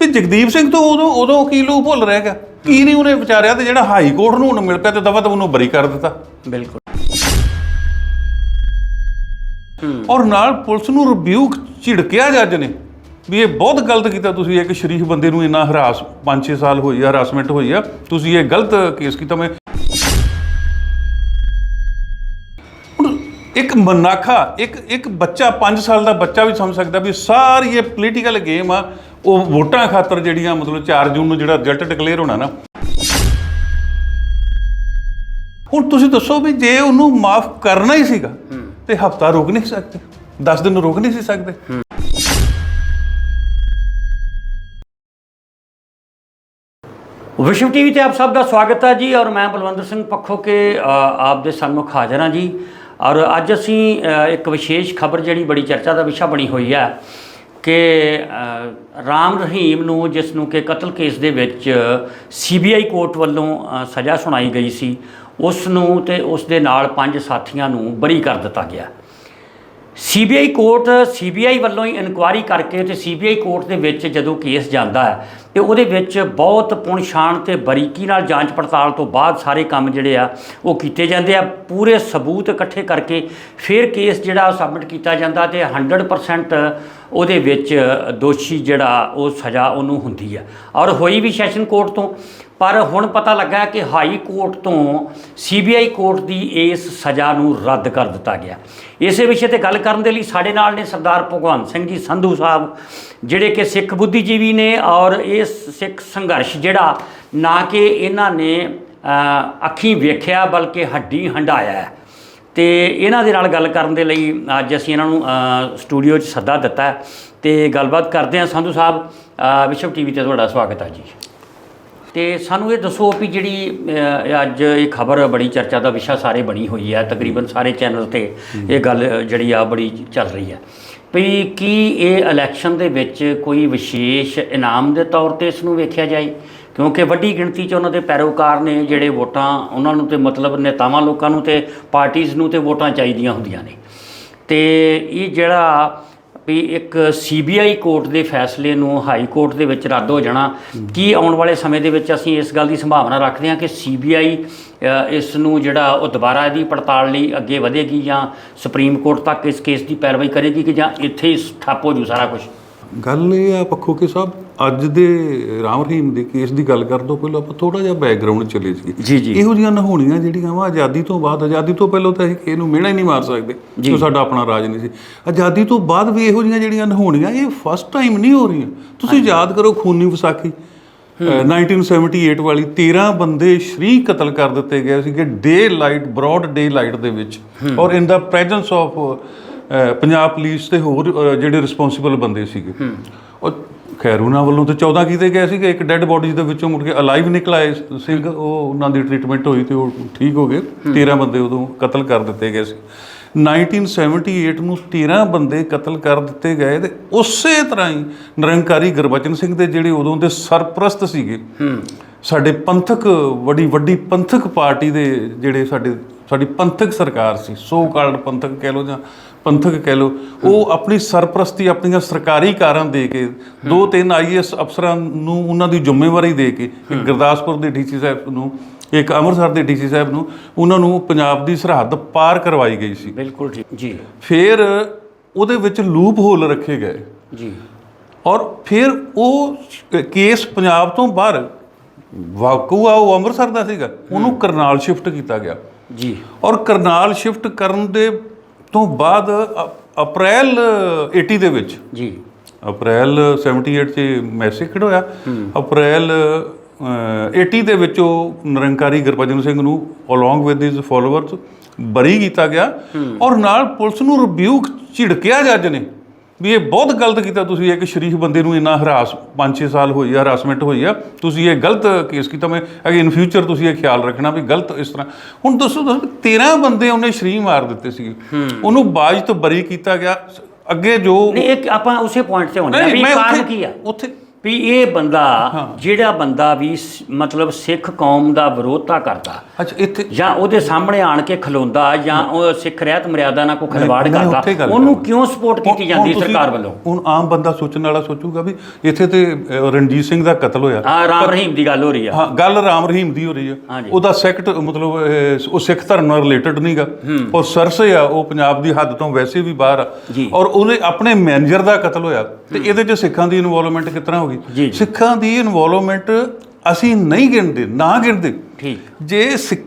ਵੀ ਜਗਦੀਪ ਸਿੰਘ ਤੋਂ ਉਦੋਂ ਉਦੋਂ ਕੀ ਲੂ ਭੁੱਲ ਰਹਿ ਗਿਆ। ਕੀ ਨਹੀਂ ਉਹਨੇ ਵਿਚਾਰਿਆ ਤੇ ਜਿਹੜਾ ਹਾਈ ਕੋਰਟ ਨੂੰ ਹੁਣ ਮਿਲ ਪਿਆ ਤੇ ਦਵਾ ਤਾਂ ਉਹਨੂੰ ਬਰੀ ਕਰ ਦਿੱਤਾ। ਬਿਲਕੁਲ। ਔਰ ਨਾਲ ਪੁਲਿਸ ਨੂੰ ਰਿਬਿਊ ਝਿੜਕਿਆ ਜੱਜ ਨੇ ਵੀ ਇਹ ਬਹੁਤ ਗਲਤ ਕੀਤਾ ਤੁਸੀਂ ਇੱਕ ਸ਼ਰੀਫ ਬੰਦੇ ਨੂੰ ਇੰਨਾ ਹਰਾਸ 5-6 ਸਾਲ ਹੋਈ ਆ ਹਰਾਸਮੈਂਟ ਹੋਈ ਆ ਤੁਸੀਂ ਇਹ ਗਲਤ ਕੇਸ ਕੀਤਾ ਮੈਂ। ਇੱਕ ਮਨਾਖਾ ਇੱਕ ਇੱਕ ਬੱਚਾ 5 ਸਾਲ ਦਾ ਬੱਚਾ ਵੀ ਸਮਝ ਸਕਦਾ ਵੀ ਸਾਰੀ ਇਹ ਪੋਲੀਟੀਕਲ ਗੇਮ ਆ ਉਹ ਵੋਟਾਂ ਖਾਤਰ ਜਿਹੜੀਆਂ ਮਤਲਬ 4 ਜੂਨ ਨੂੰ ਜਿਹੜਾ ਰਿਜ਼ਲਟ ਡਿਕਲੇਅਰ ਹੋਣਾ ਨਾ। ਹੁਣ ਤੁਸੀਂ ਦੱਸੋ ਵੀ ਜੇ ਉਹਨੂੰ ਮਾਫ ਕਰਨਾ ਹੀ ਸੀਗਾ ਤੇ ਹਫਤਾ ਰੋਕ ਨਹੀਂ ਸਕਦੇ 10 ਦਿਨ ਰੋਕ ਨਹੀਂ ਸੀ ਸਕਦੇ। ਵਿਸ਼ਵ ਟੀਵੀ ਤੇ ਆਪ ਸਭ ਦਾ ਸਵਾਗਤ ਹੈ ਜੀ ਔਰ ਮੈਂ ਬਲਵੰਦਰ ਸਿੰਘ ਪੱਖੋ ਕੇ ਅ, ਆਪ ਦੇ ਸਨਮੁਖ ਹਾਜ਼ਰ ਹਾਂ ਜੀ। ਔਰ ਅੱਜ ਅਸੀਂ ਇੱਕ ਵਿਸ਼ੇਸ਼ ਖਬਰ ਜਿਹੜੀ ਬੜੀ ਚਰਚਾ ਦਾ ਵਿਸ਼ਾ ਬਣੀ ਹੋਈ ਹੈ ਕਿ ਰਾਮ ਰਹੀਮ ਨੂੰ, ਜਿਸ ਨੂੰ ਕਿ ਕਤਲ ਕੇਸ ਦੇ ਵਿੱਚ ਸੀਬੀਆਈ ਕੋਰਟ ਵੱਲੋਂ ਸਜ਼ਾ ਸੁਣਾਈ ਗਈ ਸੀ, ਉਸ ਨੂੰ ਤੇ ਉਸ ਦੇ ਨਾਲ ਪੰਜ ਸਾਥੀਆਂ ਨੂੰ ਬਰੀ ਕਰ ਦਿੱਤਾ ਗਿਆ। ਸੀਬੀਆਈ ਕੋਰਟ, ਸੀਬੀਆਈ ਵੱਲੋਂ ਹੀ ਇਨਕੁਆਇਰੀ ਕਰਕੇ ਤੇ ਸੀਬੀਆਈ ਕੋਰਟ ਦੇ ਵਿੱਚ ਜਦੋਂ ਕੇਸ ਜਾਂਦਾ ਹੈ, ਤੇ ਉਹਦੇ ਵਿੱਚ ਬਹੁਤ ਪੁਣਛਾਣ ਤੇ ਬਰੀਕੀ ਨਾਲ ਜਾਂਚ ਪੜਤਾਲ ਤੋਂ ਬਾਅਦ ਸਾਰੇ ਕੰਮ ਜਿਹੜੇ ਆ, ਉਹ ਕੀਤੇ ਜਾਂਦੇ ਆ। ਪੂਰੇ ਸਬੂਤ ਇਕੱਠੇ ਕਰਕੇ ਫਿਰ ਕੇਸ ਜਿਹੜਾ ਸਬਮਿਟ ਕੀਤਾ ਜਾਂਦਾ ਤੇ 100% ਉਹਦੇ ਵਿੱਚ ਦੋਸ਼ੀ ਜਿਹੜਾ ਉਹ ਸਜ਼ਾ ਉਹਨੂੰ ਹੁੰਦੀ ਆ। ਔਰ ਹੋਈ ਵੀ ਸੈਸ਼ਨ ਕੋਰਟ ਤੋਂ। ਪਰ ਹੁਣ ਪਤਾ ਲੱਗਾ ਕਿ ਹਾਈ ਕੋਰਟ ਤੋਂ ਸੀਬੀਆਈ ਕੋਰਟ ਦੀ ਇਸ ਸਜ਼ਾ ਨੂੰ ਰੱਦ ਕਰ ਦਿੱਤਾ ਗਿਆ। ਇਸੇ ਵਿਸ਼ੇ ਤੇ ਗੱਲ ਕਰਨ ਦੇ ਲਈ ਸਾਡੇ ਨਾਲ ਨੇ ਸਰਦਾਰ ਭਗਵੰਤ ਸਿੰਘ ਜੀ ਸੰਧੂ ਸਾਹਿਬ ਜਿਹੜੇ ਕਿ ਸਿੱਖ ਬੁੱਧੀਜੀਵੀ ਨੇ ਔਰ ਇਹ ਸਿੱਖ ਸੰਘਰਸ਼ ਜਿਹੜਾ ਨਾ ਕਿ ਇਹਨਾਂ ਨੇ ਅੱਖੀਂ ਵੇਖਿਆ ਬਲਕਿ ਹੱਡੀ ਹੰਡਾਇਆ ਹੈ। ਤੇ ਇਹਨਾਂ ਦੇ ਨਾਲ ਗੱਲ ਕਰਨ ਦੇ ਲਈ ਅੱਜ ਅਸੀਂ ਇਹਨਾਂ ਨੂੰ ਸਟੂਡੀਓ 'ਚ ਸੱਦਾ ਦਿੱਤਾ ਹੈ। ਤੇ ਗੱਲਬਾਤ ਕਰਦੇ ਹਾਂ ਸੰਧੂ ਸਾਹਿਬ ਅ, ਵਿਸ਼ਵ ਟੀਵੀ ਤੇ ਤੁਹਾਡਾ ਸਵਾਗਤ ਹੈ ਜੀ। ਤੇ ਸਾਨੂੰ ਇਹ ਦੱਸੋ ਵੀ ਜਿਹੜੀ ਅੱਜ ਇਹ ਖਬਰ ਬੜੀ ਚਰਚਾ ਦਾ ਵਿਸ਼ਾ ਸਾਰੇ ਬਣੀ ਹੋਈ ਹੈ ਤਕਰੀਬਨ ਸਾਰੇ ਚੈਨਲ ਤੇ ਇਹ ਗੱਲ ਜਿਹੜੀ ਆ ਬੜੀ ਚੱਲ ਰਹੀ ਹੈ। ਵੀ ਕੀ ਇਹ ਇਲੈਕਸ਼ਨ ਦੇ ਵਿੱਚ ਕੋਈ ਵਿਸ਼ੇਸ਼ ਇਨਾਮ ਦੇ ਤੌਰ ਤੇ ਇਸ ਨੂੰ ਵੇਖਿਆ ਜਾਏ? ਕਿਉਂਕਿ ਵੱਡੀ ਗਿਣਤੀ 'ਚ ਉਹਨਾਂ ਦੇ ਪੈਰੋਕਾਰ ਨੇ ਜਿਹੜੇ ਵੋਟਾਂ ਉਹਨਾਂ ਨੂੰ ਤੇ ਮਤਲਬ ਨੇਤਾਵਾਂ ਲੋਕਾਂ ਨੂੰ ਤੇ ਪਾਰਟੀਆਂ ਨੂੰ ਤੇ ਵੋਟਾਂ ਚਾਹੀਦੀਆਂ ਹੁੰਦੀਆਂ ਨੇ। ਤੇ ਇਹ ਜਿਹੜਾ ਵੀ ਇੱਕ ਸੀਬੀਆਈ ਕੋਰਟ ਦੇ ਫੈਸਲੇ ਨੂੰ ਹਾਈ ਕੋਰਟ ਦੇ ਵਿੱਚ ਰੱਦ ਹੋ ਜਾਣਾ। ਕੀ ਆਉਣ ਵਾਲੇ ਸਮੇਂ ਦੇ ਵਿੱਚ ਅਸੀਂ ਇਸ ਗੱਲ ਦੀ ਸੰਭਾਵਨਾ ਰੱਖਦੇ ਹਾਂ ਕਿ ਸੀਬੀਆਈ ਇਸ ਨੂੰ ਜਿਹੜਾ ਉਹ ਦੁਬਾਰਾ ਇਹਦੀ ਪੜਤਾਲ ਲਈ ਅੱਗੇ ਵਧੇਗੀ ਜਾਂ ਸੁਪਰੀਮ ਕੋਰਟ ਤੱਕ ਇਸ ਕੇਸ ਦੀ ਪੈਰਵਾਈ ਕਰੇਗੀ ਕਿ ਜਾਂ ਇੱਥੇ ਹੀ ਠੱਪ ਹੋ ਜੂ ਸਾਰਾ ਕੁਝ ਗੱਲ ਇਹ ਆ ਪੱਖੋ ਕੇ ਸਾਹਿਬ ਅੱਜ ਦੇ ਰਾਮ ਰਹੀਮ ਦੇ ਕੇਸ ਦੀ ਗੱਲ ਕਰ ਤੋਂ ਪਹਿਲਾਂ ਆਪਾਂ ਥੋੜਾ ਜਿਹਾ ਬੈਕਗ੍ਰਾਉਂਡ ਚਲੇ ਜੀ ਜੀ, ਜੀ। ਇਹੋ ਜਿਹੀਆਂ ਨਹੋਣੀਆਂ ਜਿਹੜੀਆਂ ਵਾ ਆਜ਼ਾਦੀ ਤੋਂ ਬਾਅਦ ਆਜ਼ਾਦੀ ਤੋਂ ਪਹਿਲਾਂ ਤਾਂ ਅਸੀਂ ਕਿਸੇ ਨੂੰ ਮਿਹਣਾ ਹੀ ਨਹੀਂ ਮਾਰ ਸਕਦੇ ਕਿਉਂ ਸਾਡਾ ਆਪਣਾ ਰਾਜ ਨਹੀਂ ਸੀ। ਆਜ਼ਾਦੀ ਤੋਂ ਬਾਅਦ ਵੀ ਇਹੋ ਜਿਹੀਆਂ ਜਿਹੜੀਆਂ ਨਹੋਣੀਆਂ ਇਹ ਫਸਟ ਟਾਈਮ ਨਹੀਂ ਹੋ ਰਹੀਆਂ। ਤੁਸੀਂ ਯਾਦ ਕਰੋ ਖੂਨੀ ਵਿਸਾਖੀ। ਅ, 1978 ਵਾਲੀ 13 ਬੰਦੇ ਸ਼ਰੀ ਕਤਲ ਕਰ ਦਿੱਤੇ ਗਏ ਸੀਗੇ daylight broad daylight ਦੇ ਵਿੱਚ। ਔਰ in the presence of Punjab police ਤੇ ਹੋਰ ਜਿਹੜੇ ਰਿਸਪੌਂਸਿਬਲ ਬੰਦੇ ਸੀਗੇ। ਉਹ ਖੈਰ ਉਹਨਾਂ ਵੱਲੋਂ ਤੇ 14 ਕੀਤੇ ਗਏ ਸੀਗੇ ਇੱਕ ਡੈੱਡ ਬੋਡੀਜ਼ ਦੇ ਵਿੱਚੋਂ ਮੁੜ ਕੇ ਅਲਾਈਵ ਨਿਕਲਾਏ ਸਿੰਘ ਉਹ ਉਹਨਾਂ ਦੀ ਟ੍ਰੀਟਮੈਂਟ ਹੋਈ ਤੇ ਉਹ ਠੀਕ ਹੋ ਗਏ। 13 ਬੰਦੇ ਉਦੋਂ ਕਤਲ ਕਰ ਦਿੱਤੇ ਗਏ ਸੀ। 1978 ਨੂੰ 13 ਬੰਦੇ ਕਤਲ ਕਰ ਦਿੱਤੇ ਗਏ ਤੇ ਉਸੇ ਤਰ੍ਹਾਂ ਹੀ ਨਿਰੰਕਾਰੀ ਗੁਰਬਚਨ ਸਿੰਘ ਦੇ ਜਿਹੜੇ ਉਦੋਂ ਦੇ ਸਰਪ੍ਰਸਤ ਸੀਗੇ ਸਾਡੇ ਪੰਥਕ ਵੱਡੀ ਵੱਡੀ ਪੰਥਕ ਪਾਰਟੀ ਦੇ ਜਿਹੜੇ ਸਾਡੇ ਸਾਡੀ ਪੰਥਕ ਸਰਕਾਰ ਸੀ ਸੋ ਕਾਲਡ ਪੰਥਕ ਕਹਿ ਲੋ ਜਾਂ ਪੰਥਕ ਕਹਿ ਲੋ ਉਹ ਆਪਣੀ ਸਰਪ੍ਰਸਤੀ ਆਪਣੀਆਂ ਸਰਕਾਰੀ ਕਾਰਾਂ ਦੇ ਕੇ ਦੋ ਤਿੰਨ ਆਈਐਸ ਅਫਸਰਾਂ ਨੂੰ ਉਹਨਾਂ ਦੀ ਜ਼ਿੰਮੇਵਾਰੀ ਦੇ ਕੇ ਇੱਕ ਗੁਰਦਾਸਪੁਰ ਦੇ ਡੀਸੀ ਸਾਹਿਬ ਨੂੰ ਇੱਕ ਅੰਮ੍ਰਿਤਸਰ ਦੇ ਡੀਸੀ ਸਾਹਿਬ ਨੂੰ ਉਹਨਾਂ ਨੂੰ ਪੰਜਾਬ ਦੀ ਸਰਹੱਦ ਪਾਰ ਕਰਵਾਈ ਗਈ ਸੀ। ਬਿਲਕੁਲ ਠੀਕ ਜੀ। ਫਿਰ ਉਹਦੇ ਵਿੱਚ ਲੂਪ ਹੋਲ ਰੱਖੇ ਗਏ। ਜੀ। ਔਰ ਫਿਰ ਉਹ ਕੇਸ ਪੰਜਾਬ ਤੋਂ ਬਾਹਰ ਵਾਕੂ ਆ ਉਹ ਅੰਮ੍ਰਿਤਸਰ ਦਾ ਸੀਗਾ ਉਹਨੂੰ ਕਰਨਾਲ ਸ਼ਿਫਟ ਕੀਤਾ ਗਿਆ। ਜੀ। ਔਰ ਕਰਨਾਲ ਸ਼ਿਫਟ ਕਰਨ ਦੇ ਤੋਂ ਬਾਅਦ ਅ- ਅਪ੍ਰੈਲ 80 ਦੇ ਵਿੱਚ ਜੀ। ਅਪ੍ਰੈਲ 78 ਚ ਮੈਸੇਜ ਹੋਇਆ ਅਪ੍ਰੈਲ ਅ, 80 ਦੇ ਵਿੱਚ ਉਹ ਨਿਰੰਕਾਰੀ ਗੁਰਬਚਨ ਸਿੰਘ ਨੂੰ ਅਲੋਂਗ ਵਿਦ ਹਿਸ ਫਾਲੋਅਰਸ ਬਰੀ ਕੀਤਾ ਗਿਆ ਔਰ ਨਾਲ ਪੁਲਿਸ ਨੂੰ ਰਿਬਿਊ ਝਿੜਕਿਆ ਜੱਜ ਨੇ। ਵੀ ਇਹ ਬਹੁਤ ਗਲਤ ਕੀਤਾ ਤੁਸੀਂ ਇੱਕ ਸ਼ਰੀਫ ਬੰਦੇ ਨੂੰ ਇੰਨਾ ਹਰਾਸ 5-6 ਸਾਲ ਹੋਈ ਆ ਹਰਾਸਮੈਂਟ ਹੋਈ ਆ ਤੁਸੀਂ ਇਹ ਗਲਤ ਕੇਸ ਕੀਤਾ। ਮੈਂ ਅਗੇ ਇਨ ਫਿਊਚਰ ਤੁਸੀਂ ਇਹ ਖਿਆਲ ਰੱਖਣਾ ਵੀ ਗਲਤ ਇਸ ਤਰ੍ਹਾਂ। ਹੁਣ ਦੱਸੋ ਦੱਸੋ 13 ਬੰਦੇ ਉਹਨੇ ਸ਼ਰੀ ਮਾਰ ਦਿੱਤੇ ਸੀਗੇ। ਉਹਨੂੰ ਬਾਜ ਤੋਂ ਬਰੀ ਕੀਤਾ ਗਿਆ। ਅੱਗੇ ਜੋ ਨਹੀਂ ਇੱਕ ਆਪਾਂ ਉਸੇ ਪੁਆਇੰਟ ਤੇ ਆ ਵੀ ਕਾਰਨ ਕੀ ਆ? ਉੱਥੇ ਵੀ ਇਹ ਬੰਦਾ ਜਿਹੜਾ ਬੰਦਾ ਵੀ ਮਤਲਬ ਸਿੱਖ ਕੌਮ ਦਾ ਵਿਰੋਧਤਾ ਕਰਦਾ। ਅੱਛਾ ਇੱਥੇ ਜਾਂ ਉਹਦੇ ਸਾਹਮਣੇ ਆਣ ਕੇ ਖਲੋਂਦਾ ਜਾਂ ਉਹ ਸਿੱਖ ਰਹਿਤ ਮਰਿਆਦਾ ਨਾਲ ਕੋਈ ਖਿਲਵਾੜ ਕਰਦਾ ਉਹਨੂੰ। ਕਿਉਂ ਸਪੋਰਟ ਕੀਤੀ ਜਾਂਦੀ ਸਰਕਾਰ ਵੱਲੋਂ? ਹੁਣ ਆਮ ਬੰਦਾ ਸੋਚਣ ਵਾਲਾ ਸੋਚੂਗਾ ਵੀ ਇੱਥੇ ਤੇ ਰਣਜੀਤ ਸਿੰਘ ਦਾ ਕਤਲ ਹੋਇਆ। ਹਾਂ ਰਾਮ ਰਹੀਮ ਦੀ ਗੱਲ ਹੋ ਰਹੀ ਆ। ਹਾਂ ਗੱਲ ਰਾਮ ਰਹੀਮ ਦੀ ਹੋ ਰਹੀ ਆ। ਉਹਦਾ ਸੈਕਟ ਮਤਲਬ ਉਹ ਸਿੱਖ ਧਰਮ ਨਾਲ ਰਿਲੇਟਡ ਨਹੀਂਗਾ ਔਰ ਸਰਸੇ ਆ ਉਹ ਪੰਜਾਬ ਦੀ ਹੱਦ ਤੋਂ ਵੈਸੇ ਵੀ ਬਾਹਰ ਆ। ਔਰ ਉਹਨੇ ਆਪਣੇ ਮੈਨੇਜਰ ਦਾ ਕਤਲ ਹੋਇਆ ਤੇ ਇਹਦੇ 'ਚ ਸਿੱਖਾਂ ਦੀ ਇਨਵੋਲਵਮੈਂਟ ਕਿਸ ਤਰ੍ਹਾਂ ਹੋ ਗਈ? ਜੀ। ਸਿੱਖਾਂ ਦੀ ਇਨਵੋਲਵਮੈਂਟ ਅਸੀਂ ਨਹੀਂ ਗਿਣਦੇ ਨਾ ਗਿਣਦੇ। ਠੀਕ। ਜੇ ਸਿੱਖ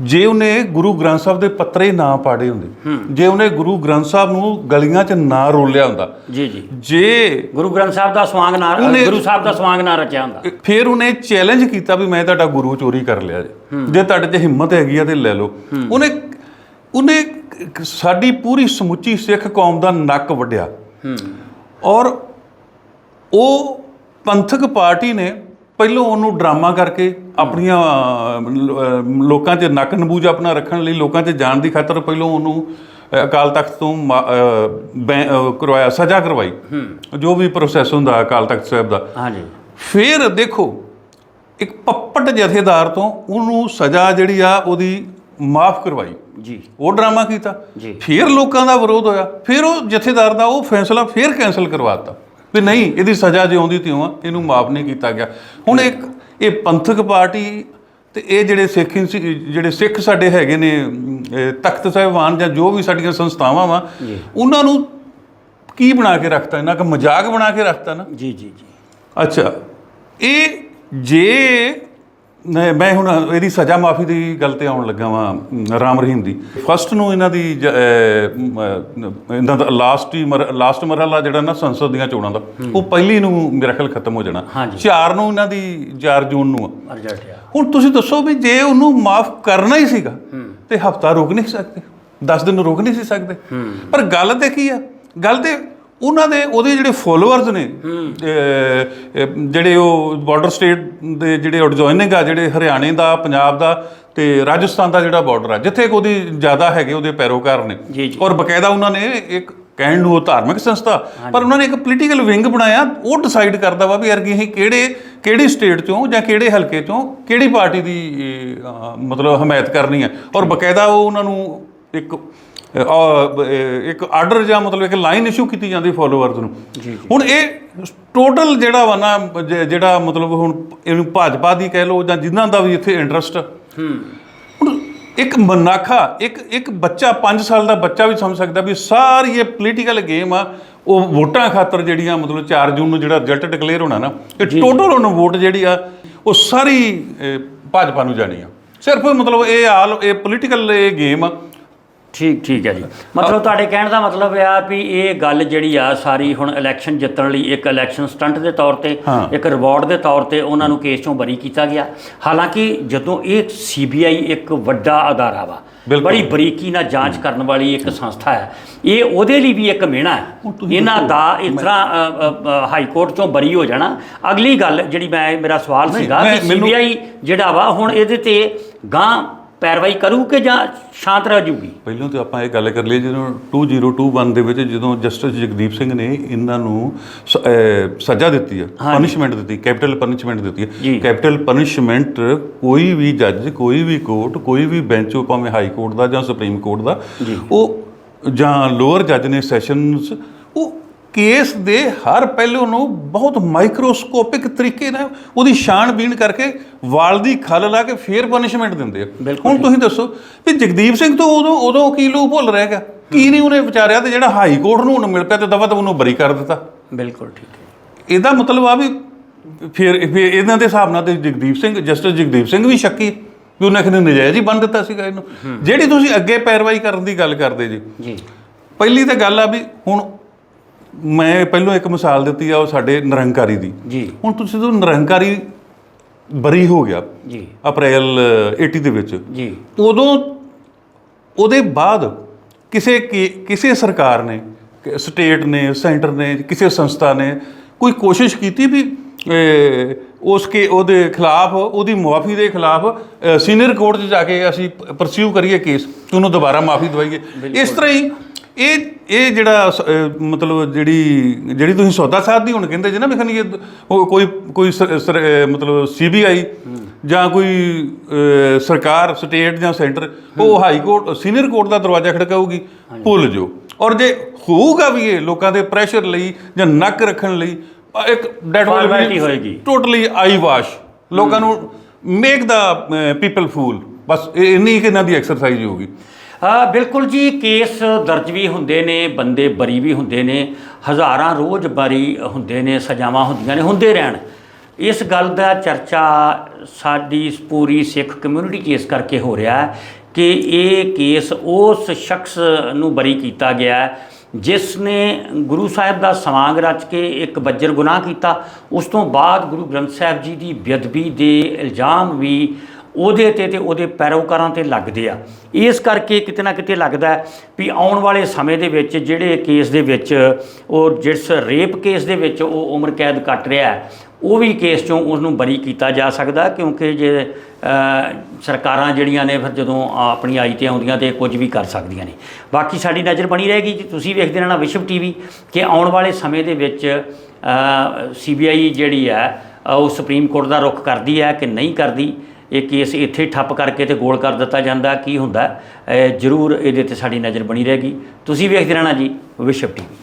ਜੇ ਉਹਨੇ ਗੁਰੂ ਗ੍ਰੰਥ ਸਾਹਿਬ ਦੇ ਪੱਤਰੇ ਨਾ ਪਾੜੇ ਹੁੰਦੇ ਜੇ ਉਹਨੇ ਗੁਰੂ ਗ੍ਰੰਥ ਸਾਹਿਬ ਨੂੰ ਗਲੀਆਂ 'ਚ ਨਾ ਰੋਲਿਆ ਹੁੰਦਾ ਜੀ ਜੀ। ਜੇ ਗੁਰੂ ਗ੍ਰੰਥ ਸਾਹਿਬ ਦਾ ਸਵਾਂਗ ਨਾ ਗੁਰੂ ਸਾਹਿਬ ਦਾ ਸਵਾਂਗ ਨਾ ਰਚਿਆ ਹੁੰਦਾ। ਫਿਰ ਉਹਨੇ ਚੈਲੰਜ ਕੀਤਾ ਵੀ ਮੈਂ ਤੁਹਾਡਾ ਗੁਰੂ ਚੋਰੀ ਕਰ ਲਿਆ ਜੇ। ਜੇ ਤੁਹਾਡੇ 'ਚ ਹਿੰਮਤ ਹੈਗੀ ਆ ਤੇ ਲੈ ਲਓ। ਉਹਨੇ ਉਹਨੇ ਸਾਡੀ ਪੂਰੀ ਸਮੁੱਚੀ ਸਿੱਖ ਕੌਮ ਦਾ ਨੱਕ ਵੱਢਿਆ। ਔਰ ਉਹ ਪੰਥਕ ਪਾਰਟੀ ਨੇ ਪਹਿਲੋਂ ਉਹਨੂੰ ਡਰਾਮਾ ਕਰਕੇ ਆਪਣੀਆਂ ਲੋਕਾਂ 'ਚ ਨੱਕ ਨਬੂਜ ਆਪਣਾ ਰੱਖਣ ਲਈ ਲੋਕਾਂ 'ਚ ਜਾਣ ਦੀ ਖਾਤਰ ਪਹਿਲੋਂ ਉਹਨੂੰ ਅਕਾਲ ਤਖਤ ਤੋਂ ਕਰਵਾਇਆ ਸਜ਼ਾ ਕਰਵਾਈ। ਜੋ ਵੀ ਪ੍ਰੋਸੈਸ ਹੁੰਦਾ ਅਕਾਲ ਤਖਤ ਸਾਹਿਬ ਦਾ। ਹਾਂਜੀ। ਫਿਰ ਦੇਖੋ ਇੱਕ ਪੱਪਟ ਜਥੇਦਾਰ ਤੋਂ ਉਹਨੂੰ ਸਜ਼ਾ ਜਿਹੜੀ ਆ ਉਹਦੀ ਮਾਫ ਕਰਵਾਈ। ਜੀ। ਉਹ ਡਰਾਮਾ ਕੀਤਾ। ਫਿਰ ਲੋਕਾਂ ਦਾ ਵਿਰੋਧ ਹੋਇਆ। ਫਿਰ ਉਹ ਜਥੇਦਾਰ ਦਾ ਉਹ ਫੈਸਲਾ ਫਿਰ ਕੈਨਸਲ ਕਰਵਾਤਾ ਵੀ ਨਹੀਂ ਇਹਦੀ ਸਜ਼ਾ ਜਿਉਂਦੀ ਤਿਉਂ ਆ ਇਹਨੂੰ ਮਾਫ ਨਹੀਂ ਕੀਤਾ ਗਿਆ। ਹੁਣ ਇੱਕ ਇਹ ਪੰਥਕ ਪਾਰਟੀ ਤੇ ਇਹ ਜਿਹੜੇ ਸਿੱਖ ਜਿਹੜੇ ਸਿੱਖ ਸਾਡੇ ਹੈਗੇ ਨੇ ਤਖਤ ਸਾਹਿਬਾਨ ਜਾਂ ਜੋ ਵੀ ਸਾਡੀਆਂ ਸੰਸਥਾਵਾਂ ਵਾ ਉਹਨਾਂ ਨੂੰ ਕੀ ਬਣਾ ਕੇ ਰੱਖਤਾ? ਇਹਨਾਂ ਦਾ ਮਜ਼ਾਕ ਬਣਾ ਕੇ ਰੱਖਤਾ ਨਾ? ਜੀ ਜੀ ਜੀ। ਅੱਛਾ। ਇਹ ਜੇ ਮੈਂ ਮੈਂ ਹੁਣ ਇਹਦੀ ਸਜ਼ਾ ਮਾਫੀ ਦੀ ਗੱਲ ਤੇ ਆਉਣ ਲੱਗਾ ਵਾਂ ਰਾਮ ਰਹੀਮ ਦੀ। ਫਸਟ ਨੂੰ ਇਹਨਾਂ ਦੀ ਜ- ਅਹ, ਮ, ਅਹ, ਇਹਨਾਂ ਦਾ ਲਾਸਟ ਹੀ ਲਾਸਟ ਮਰਹਲਾ ਜਿਹੜਾ ਨਾ ਸੰਸਦ ਦੀਆਂ ਚੋਣਾਂ ਦਾ ਉਹ ਪਹਿਲੀ ਨੂੰ ਮੇਰਾ ਖਿਆਲ ਖਤਮ ਹੋ ਜਾਣਾ। ਹਾਂਜੀ। 4 ਨੂੰ ਇਹਨਾਂ ਦੀ 4 ਜੂਨ ਨੂੰ ਆ। ਰਿਜ਼ਲਟ ਆ ਹੁਣ ਤੁਸੀਂ ਦੱਸੋ ਵੀ ਜੇ ਉਹਨੂੰ ਮਾਫ ਕਰਨਾ ਹੀ ਸੀਗਾ ਤੇ ਹਫਤਾ ਰੋਕ ਨਹੀਂ ਸਕਦੇ 10 ਦਿਨ ਰੋਕ ਨਹੀਂ ਸੀ ਸਕਦੇ। ਪਰ ਗੱਲ ਤੇ ਕੀ ਆ? ਗੱਲ ਤੇ ਉਹਨਾਂ ਦੇ ਉਹਦੇ ਜਿਹੜੇ ਫੋਲੋਅਰਸ ਨੇ ਜਿਹੜੇ ਉਹ ਬਾਰਡਰ ਸਟੇਟ ਦੇ ਜਿਹੜੇ ਐਡਜੋਇਨਿੰਗ ਆ ਜਿਹੜੇ ਹਰਿਆਣੇ ਦਾ ਪੰਜਾਬ ਦਾ ਤੇ ਰਾਜਸਥਾਨ ਦਾ ਜਿਹੜਾ ਬਾਰਡਰ ਆ ਜਿੱਥੇ ਉਹਦੀ ਜ਼ਿਆਦਾ ਹੈਗੇ ਉਹਦੇ ਪੈਰੋਕਾਰ ਨੇ। ਔਰ ਬਕਾਇਦਾ ਉਹਨਾਂ ਨੇ ਇੱਕ ਕਹਿਣ ਨੂੰ ਉਹ ਧਾਰਮਿਕ ਸੰਸਥਾ ਪਰ ਉਹਨਾਂ ਨੇ ਇੱਕ ਪੋਲੀਟੀਕਲ ਵਿੰਗ ਬਣਾਇਆ ਉਹ ਡਿਸਾਈਡ ਕਰਦਾ ਵਾ ਵੀ ਯਾਰ ਕਿ ਅਸੀਂ ਕਿਹੜੇ ਕਿਹੜੀ ਸਟੇਟ ਚੋਂ ਜਾਂ ਕਿਹੜੇ ਹਲਕੇ ਚੋਂ ਕਿਹੜੀ ਪਾਰਟੀ ਦੀ ਮਤਲਬ ਹਮਾਇਤ ਕਰਨੀ ਹੈ। ਔਰ ਬਕਾਇਦਾ ਉਹ ਉਹਨਾਂ ਨੂੰ ਇੱਕ ਇੱਕ ਆਰਡਰ ਜਾਂ ਮਤਲਬ ਇੱਕ ਲਾਈਨ ਇਸ਼ੂ ਕੀਤੀ ਜਾਂਦੀ ਫੋਲੋਅਰਸ ਨੂੰ। ਹੁਣ ਇਹ ਟੋਟਲ ਜਿਹੜਾ ਵਾ ਨਾ ਜਿਹੜਾ ਮਤਲਬ ਹੁਣ ਇਹਨੂੰ ਭਾਜਪਾ ਦੀ ਕਹਿ ਲਓ ਜਾਂ ਜਿਨ੍ਹਾਂ ਦਾ ਵੀ ਇੱਥੇ ਇੰਟਰਸਟ ਹੁਣ ਇੱਕ ਮਨਾਖਾ ਇੱਕ ਇੱਕ ਬੱਚਾ 5 ਸਾਲ ਦਾ ਬੱਚਾ ਵੀ ਸਮਝ ਸਕਦਾ ਵੀ ਸਾਰੀ ਇਹ ਪੋਲੀਟੀਕਲ ਗੇਮ ਆ ਉਹ ਵੋਟਾਂ ਖਾਤਰ ਜਿਹੜੀਆਂ ਮਤਲਬ 4 ਜੂਨ ਨੂੰ ਜਿਹੜਾ ਰਿਜ਼ਲਟ ਡਿਕਲੇਅਰ ਹੋਣਾ ਨਾ ਇਹ ਟੋਟਲ ਉਹਨੂੰ ਵੋਟ ਜਿਹੜੀ ਆ ਉਹ ਸਾਰੀ ਭਾਜਪਾ ਨੂੰ ਜਾਣੀ ਆ। ਸਿਰਫ ਮਤਲਬ ਇਹ ਆਲ ਇਹ ਪੋਲੀਟੀਕਲ ਇਹ ਗੇਮ ਆ। ਠੀਕ ਠੀਕ ਹੈ ਜੀ। ਮਤਲਬ ਤੁਹਾਡੇ ਕਹਿਣ ਦਾ ਮਤਲਬ ਆ ਵੀ ਇਹ ਗੱਲ ਜਿਹੜੀ ਆ ਸਾਰੀ ਹੁਣ ਇਲੈਕਸ਼ਨ ਜਿੱਤਣ ਲਈ ਇੱਕ ਇਲੈਕਸ਼ਨ ਸਟੰਟ ਦੇ ਤੌਰ ਤੇ। ਇੱਕ ਰਿਵਾਰਡ ਦੇ ਤੌਰ ਤੇ ਉਹਨਾਂ ਨੂੰ ਕੇਸ ਚੋਂ ਬਰੀ ਕੀਤਾ ਗਿਆ। ਹਾਲਾਂਕਿ ਜਦੋਂ ਇਹ ਸੀਬੀਆਈ ਇੱਕ ਵੱਡਾ ਅਦਾਰਾ ਵਾ। ਬੜੀ ਬਰੀਕੀ ਨਾਲ ਜਾਂਚ ਕਰਨ ਵਾਲੀ ਇੱਕ ਸੰਸਥਾ ਹੈ ਇਹ ਉਹਦੇ ਲਈ ਵੀ ਇੱਕ ਮਿਹਣਾ ਹੈ। ਇਹਨਾਂ ਦਾ ਇਸ ਤਰ੍ਹਾਂ ਹਾਈ ਕੋਰਟ ਚੋਂ ਬਰੀ ਹੋ ਜਾਣਾ। ਅਗਲੀ ਗੱਲ ਜਿਹੜੀ ਮੈਂ ਮੇਰਾ ਸਵਾਲ ਸੀਗਾ ਕਿ ਸੀਬੀਆਈ ਜਿਹੜਾ ਵਾ ਹੁਣ ਇਹਦੇ ਤੇ ਗਾਂ ਪੈਰਵਾਈ ਕਰੂ ਕਿ ਜਾਂ ਸ਼ਾਂਤ ਰਹਿ ਜੂਗੀ? ਪਹਿਲਾਂ ਤੇ ਆਪਾਂ ਇਹ ਗੱਲ ਕਰ ਲਈ ਜਦੋਂ 2021 ਦੇ ਵਿੱਚ ਜਦੋਂ ਜਸਟਿਸ ਜਗਦੀਪ ਸਿੰਘ ਨੇ ਇਹਨਾਂ ਨੂੰ ਸ- ਅਹ ਸਜ਼ਾ ਦਿੱਤੀ ਹੈ ਪਨਿਸ਼ਮੈਂਟ ਦਿੱਤੀ ਕੈਪੀਟਲ ਪਨਿਸ਼ਮੈਂਟ ਦਿੱਤੀ ਜੀ। ਹੈ ਕੈਪੀਟਲ ਪਨਿਸ਼ਮੈਂਟ ਕੋਈ ਵੀ ਜੱਜ ਕੋਈ ਵੀ ਕੋਰਟ ਕੋਈ ਵੀ ਬੈਂਚ ਉਹ ਭਾਵੇਂ ਹਾਈ ਕੋਰਟ ਦਾ ਜਾਂ ਸੁਪਰੀਮ ਕੋਰਟ ਦਾ ਉਹ ਜਾਂ ਲੋਅਰ ਜੱਜ ਨੇ ਸੈਸ਼ਨਸ ਉਹ ਕੇਸ ਦੇ ਹਰ ਪਹਿਲੂ ਨੂੰ ਬਹੁਤ ਮਾਈਕਰੋਸਕੋਪਿਕ ਤਰੀਕੇ ਨਾਲ ਉਹਦੀ ਛਾਣਬੀਣ ਕਰਕੇ ਵਾਲ ਦੀ ਖੱਲ ਲਾ ਕੇ ਫੇਰ ਪਨਿਸ਼ਮੈਂਟ ਦਿੰਦੇ ਆ। ਬਿਲਕੁਲ ਹੁਣ ਤੁਸੀਂ ਦੱਸੋ ਵੀ ਜਗਦੀਪ ਸਿੰਘ ਤੋਂ ਉਦੋਂ ਉਦੋਂ ਕੀ ਲੂ ਭੁੱਲ ਰਹਿ ਗਿਆ? ਕੀ ਨਹੀਂ ਉਹਨੇ ਵਿਚਾਰਿਆ ਤੇ ਜਿਹੜਾ ਹਾਈ ਕੋਰਟ ਨੂੰ ਉਹਨੂੰ ਮਿਲ ਪਿਆ ਤੇ ਦਵਾ ਤਾਂ ਉਹਨੂੰ ਬਰੀ ਕਰ ਦਿੱਤਾ? ਬਿਲਕੁਲ ਠੀਕ ਹੈ। ਇਹਦਾ ਮਤਲਬ ਆ ਵੀ ਫਿਰ ਇਹਨਾਂ ਦੇ ਹਿਸਾਬ ਨਾਲ ਤੇ ਜਗਦੀਪ ਸਿੰਘ ਜਸਟਿਸ ਜਗਦੀਪ ਸਿੰਘ ਵੀ ਸ਼ੱਕੀ ਵੀ ਉਹਨੇ ਕਿਤੇ ਨਜਾਇਜ਼ ਹੀ ਬੰਨ ਦਿੱਤਾ ਸੀਗਾ ਇਹਨੂੰ। ਜਿਹੜੀ ਤੁਸੀਂ ਅੱਗੇ ਪੈਰਵਾਈ ਕਰਨ ਦੀ ਗੱਲ ਕਰਦੇ ਜੀ। ਜੀ। ਪਹਿਲੀ ਤਾਂ ਗੱਲ ਆ ਵੀ ਹੁਣ ਮੈਂ ਪਹਿਲਾਂ ਇੱਕ ਮਿਸਾਲ ਦਿੱਤੀ ਆ ਉਹ ਸਾਡੇ ਨਿਰੰਕਾਰੀ ਦੀ। ਜੀ। ਹੁਣ ਤੁਸੀਂ ਜਦੋਂ ਨਿਰੰਕਾਰੀ ਬਰੀ ਹੋ ਗਿਆ ਜੀ। ਅਪ੍ਰੈਲ 80 ਦੇ ਵਿੱਚ ਜੀ। ਉਦੋਂ ਉਹਦੇ ਬਾਅਦ ਕਿਸੇ ਕਿਸੇ ਸਰਕਾਰ ਨੇ ਸਟੇਟ ਨੇ ਸੈਂਟਰ ਨੇ ਕਿਸੇ ਸੰਸਥਾ ਨੇ ਕੋਈ ਕੋਸ਼ਿਸ਼ ਕੀਤੀ ਵੀ ਉਸ ਕੇ ਉਹਦੇ ਖਿਲਾਫ ਉਹਦੀ ਮੁਆਫੀ ਦੇ ਖਿਲਾਫ ਸੀਨੀਅਰ ਕੋਰਟ 'ਚ ਜਾ ਕੇ ਅਸੀਂ ਪਰਸਿਊ ਕਰੀਏ ਕੇਸ ਉਹਨੂੰ ਦੁਬਾਰਾ ਮਾਫੀ ਦਵਾਈਏ। ਇਸ ਤਰ੍ਹਾਂ ਹੀ ਇਹ ਇਹ ਜਿਹੜਾ ਸ- ਅਹ ਮਤਲਬ ਜਿਹੜੀ ਜਿਹੜੀ ਤੁਸੀਂ ਸੌਦਾ ਸਾਧ ਦੀ ਹੁਣ ਕਹਿੰਦੇ ਜੇ ਨਾ ਵੀ ਖਨੀ ਇਹ ਉਹ ਕੋਈ ਕੋਈ ਸਰ- ਸਰ- ਅਹ ਮਤਲਬ ਸੀਬੀਆਈ ਜਾਂ ਕੋਈ ਅਹ, ਸਰਕਾਰ ਸਟੇਟ ਜਾਂ ਸੈਂਟਰ ਉਹ ਹਾਈ ਕੋਰਟ ਸੀਨੀਅਰ ਕੋਰਟ ਦਾ ਦਰਵਾਜ਼ਾ ਖੜਕਾਊਗੀ ਭੁੱਲ ਜਾਓ। ਔਰ ਜੇ ਹੋਊਗਾ ਵੀ ਇਹ ਲੋਕਾਂ ਦੇ ਪ੍ਰੈਸ਼ਰ ਲਈ ਜਾਂ ਨੱਕ ਰੱਖਣ ਲਈ ਇੱਕ ਡੈਟ Formality ਹੋਏਗੀ। ਟੋਟਲੀ ਆਈ ਵਾਸ਼ ਲੋਕਾਂ ਨੂੰ ਮੇਕ ਦਾ ਪੀਪਲ ਫੂਲ ਬਸ ਇਹ ਇੰਨੀ ਕਿ ਇਹਨਾਂ ਦੀ ਐਕਸਰਸਾਈਜ਼ ਹੋਊਗੀ। ਬਿਲਕੁਲ ਜੀ, ਕੇਸ ਦਰਜ ਵੀ ਹੁੰਦੇ ਨੇ, ਬੰਦੇ ਬਰੀ ਵੀ ਹੁੰਦੇ ਨੇ, ਹਜ਼ਾਰਾਂ ਰੋਜ਼ ਬਰੀ ਹੁੰਦੇ ਨੇ, ਸਜ਼ਾਵਾਂ ਹੁੰਦੀਆਂ ਨੇ, ਹੁੰਦੇ ਰਹਿਣ। ਇਸ ਗੱਲ ਦਾ ਚਰਚਾ ਸਾਡੀ ਪੂਰੀ ਸਿੱਖ ਕਮਿਊਨਿਟੀ 'ਚ ਇਸ ਕਰਕੇ ਹੋ ਰਿਹਾ ਹੈ ਕਿ ਇਹ ਕੇਸ ਉਸ ਸ਼ਖਸ ਨੂੰ ਬਰੀ ਕੀਤਾ ਗਿਆ ਜਿਸ ਨੇ ਗੁਰੂ ਸਾਹਿਬ ਦਾ ਸਵਾਂਗ ਰਚ ਕੇ ਇੱਕ ਬੱਜਰ ਗੁਨਾਹ ਕੀਤਾ। ਉਸ ਤੋਂ ਬਾਅਦ ਗੁਰੂ ਗ੍ਰੰਥ ਸਾਹਿਬ ਜੀ ਦੀ ਬੇਅਦਬੀ ਦੇ ਇਲਜ਼ਾਮ ਵੀ ਉਹਦੇ ਤੇ ਤੇ ਉਹਦੇ ਪੈਰੋਕਾਰਾਂ ਤੇ ਲੱਗਦੇ ਆ। ਇਸ ਕਰਕੇ ਕਿਤੇ ਨਾ ਕਿਤੇ ਲੱਗਦਾ ਵੀ ਆਉਣ ਵਾਲੇ ਸਮੇਂ ਦੇ ਵਿੱਚ ਜਿਹੜੇ ਕੇਸ ਦੇ ਵਿੱਚ ਉਹ ਜਿਸ ਰੇਪ ਕੇਸ ਦੇ ਵਿੱਚ ਉਹ ਉਮਰ ਕੈਦ ਕੱਟ ਰਿਹਾ ਉਹ ਵੀ ਕੇਸ ਚੋਂ ਉਸ ਨੂੰ ਬਰੀ ਕੀਤਾ ਜਾ ਸਕਦਾ ਕਿਉਂਕਿ ਜੇ ਸਰਕਾਰਾਂ ਜਿਹੜੀਆਂ ਨੇ ਫਿਰ ਜਦੋਂ ਆਪਣੀ ਆਈ ਤੇ ਆਉਂਦੀਆਂ ਤੇ ਕੁਝ ਵੀ ਕਰ ਸਕਦੀਆਂ ਨੇ। ਬਾਕੀ ਸਾਡੀ ਨਜ਼ਰ ਬਣੀ ਰਹੇਗੀ ਜੀ। ਤੁਸੀਂ ਵੇਖਦੇ ਰਹਿਣਾ ਵਿਸ਼ਵ ਟੀਵੀ ਕਿ ਆਉਣ ਵਾਲੇ ਸਮੇਂ ਦੇ ਵਿੱਚ ਸੀਬੀਆਈ ਜਿਹੜੀ ਹੈ ਉਹ ਸੁਪਰੀਮ ਕੋਰਟ ਦਾ ਰੁਖ ਕਰਦੀ ਹੈ ਕਿ ਨਹੀਂ ਕਰਦੀ। ਇਹ ਕੇਸ ਇੱਥੇ ਹੀ ਠੱਪ ਕਰਕੇ ਤੇ ਗੋਲ ਕਰ ਦਿੱਤਾ ਜਾਂਦਾ, ਕੀ ਹੁੰਦਾ? ਜ਼ਰੂਰ ਇਹਦੇ ਤੇ ਸਾਡੀ ਨਜ਼ਰ ਬਣੀ ਰਹੇਗੀ। ਤੁਸੀਂ ਵੇਖਦੇ ਰਹਿਣਾ ਜੀ, ਵਿਸ਼ਵ ਟੀਵੀ।